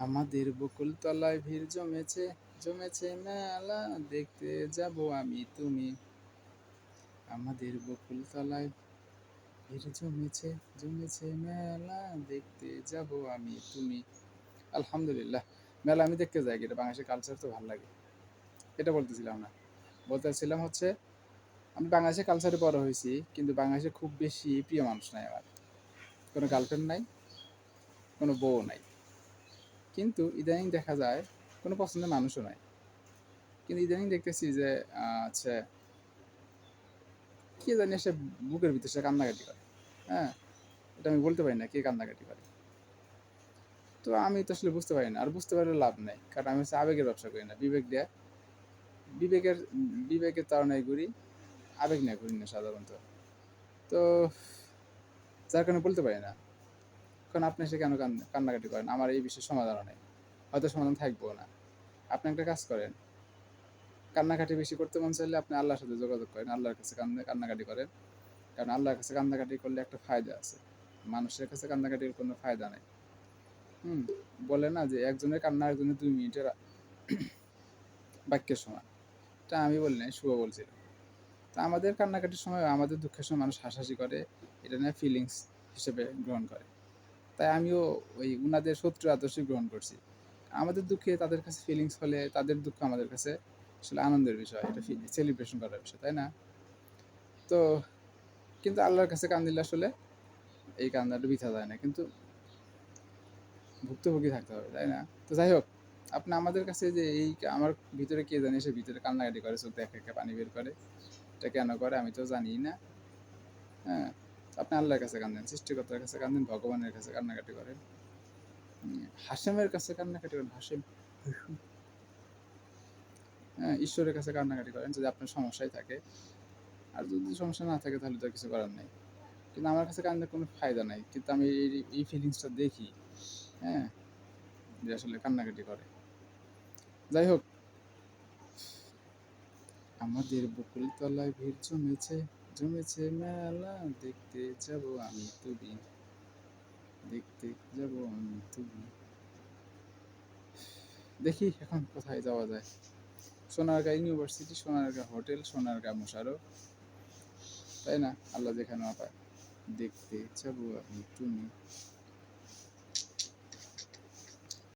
আমাদের বকুল তলায় ভিড় জমেছে জমেছে মেলা, দেখতে যাব আমি, তুমি। আমাদের বকুল তলায় ভিড় জমেছে জমেছে মেলা, দেখতে যাব আমি, তুমি। আলহামদুলিল্লাহ, মেলা আমি দেখতে যাই, এটা বাংলাদেশের কালচার তো ভালো লাগে। এটা বলতেছিলাম না। বলতেছিলাম হচ্ছে, আমি বাংলাদেশের কালচারে বড় হয়েছি, কিন্তু বাংলাদেশে খুব বেশি প্রিয় মানুষ নাই আমার। কোনো গার্লফ্রেন্ড নাই, কোনো বউ নাই। কিন্তু ইদানিং দেখা যায় কোনো পছন্দের মানুষও নাই। কিন্তু ইদানিং দেখতেছি যে আচ্ছা কে জানি সে বুকের ভিতরে সে কান্নাকাটি করে। হ্যাঁ এটা আমি বলতে পারি না কে কান্নাকাটি করে। তো আমি তো আসলে বুঝতে পারি না, আর বুঝতে পারলে লাভ নেই। কারণ আমি হচ্ছে আবেগের ব্যবসা করি না, বিবেক দিয়ে। বিবেকের বিবেকের তাড়নায় ঘুরি, আবেগ নিয়ে ঘুরি না সাধারণত। তো যার কারণে বলতে পারি না। কারণ আপনি সে কেন কান- কান্নাকাটি করেন? আমার এই বিষয়ে সমাধানও নেই। হয়তো সমাধান থাকবেও না। আপনি একটা কাজ করেন। কান্নাকাটি বেশি করতে মন চাইলে আপনি আল্লাহর সাথে যোগাযোগ করেন। আল্লাহর কাছে কান্না কান্নাকাটি করেন। কারণ আল্লাহর কাছে কান্নাকাটি করলে একটা ফায়দা আছে। মানুষের কাছে কান্নাকাটির কোনো ফায়দা নেই। হুম, বলে না যে একজনের কান্না একজনের দুই মিনিটের বাক্যের সমান। তা আমি বলি শুভ বলছিল তা আমাদের কান্নাকাটির সময় আমাদের দুঃখের সময় মানুষ হাসাহাসি করে। এটা নিয়ে ফিলিংস হিসেবে গ্রহণ করে। তাই আমিও ওই উনাদের শত্রু আদর্শই গ্রহণ করছি। আমাদের দুঃখে তাদের কাছে ফিলিংস হলে তাদের দুঃখ আমাদের কাছে আসলে আনন্দের বিষয়, এটা সেলিব্রেশন করার বিষয়, তাই না? তো কিন্তু আল্লাহর কাছে কান দিলে আসলে এই কান্দাটা বিথা যায় না, কিন্তু ভুক্তভোগী থাকতে হবে, তাই না? তো যাই হোক, আপনি আমাদের কাছে যে এই আমার ভিতরে কে জানে সে ভিতরে কান্নাকাটি করে, চোখ দেখে একে পানি বের করে, এটা কেন করে আমি তো জানি না। হ্যাঁ আপনি আল্লাহর কাছে কান্দেন, সৃষ্টিকর্তার কাছে কান্দেন, ভগবানের কাছে কান্নাকাটি করেন। হাসেমের কাছে কান্নাকাটি করেন, হাসেম হ্যাঁ ঈশ্বরের কাছে কান্নাকাটি করেন, যদি আপনার সমস্যাই থাকে। আর যদি সমস্যা না থাকে, তাহলে তো কিছু করার নেই। কিন্তু আমার কাছে কান্নার কোনো ফায়দা নাই, কিন্তু আমি এই ফিলিংসটা দেখি হ্যাঁ যে আসলে কান্নাকাটি করে। যাই হোক, আমাদের বকুল তলায় ভিড় জমেছে। জমেছে মেলা, দেখতে যাব আমি তুমি। দেখতে যাব আমি তুমি। দেখি এখন কোথায় যাওয়া যায়। Sonargaon university Sonargaon hotel Sonargaon Mosharraf. তাই না? আল্লাহ যেখানে পায় দেখতে যাব আমি তুমি।